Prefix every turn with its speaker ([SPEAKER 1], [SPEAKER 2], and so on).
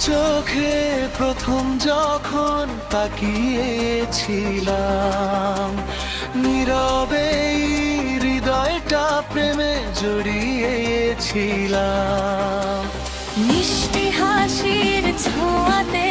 [SPEAKER 1] চোখে প্রথম যখন তাকিয়েছিলাম নীরবে হৃদয়টা প্রেমে জড়িয়েছিলাম।
[SPEAKER 2] মিষ্টি হাসির ছোঁয়াতে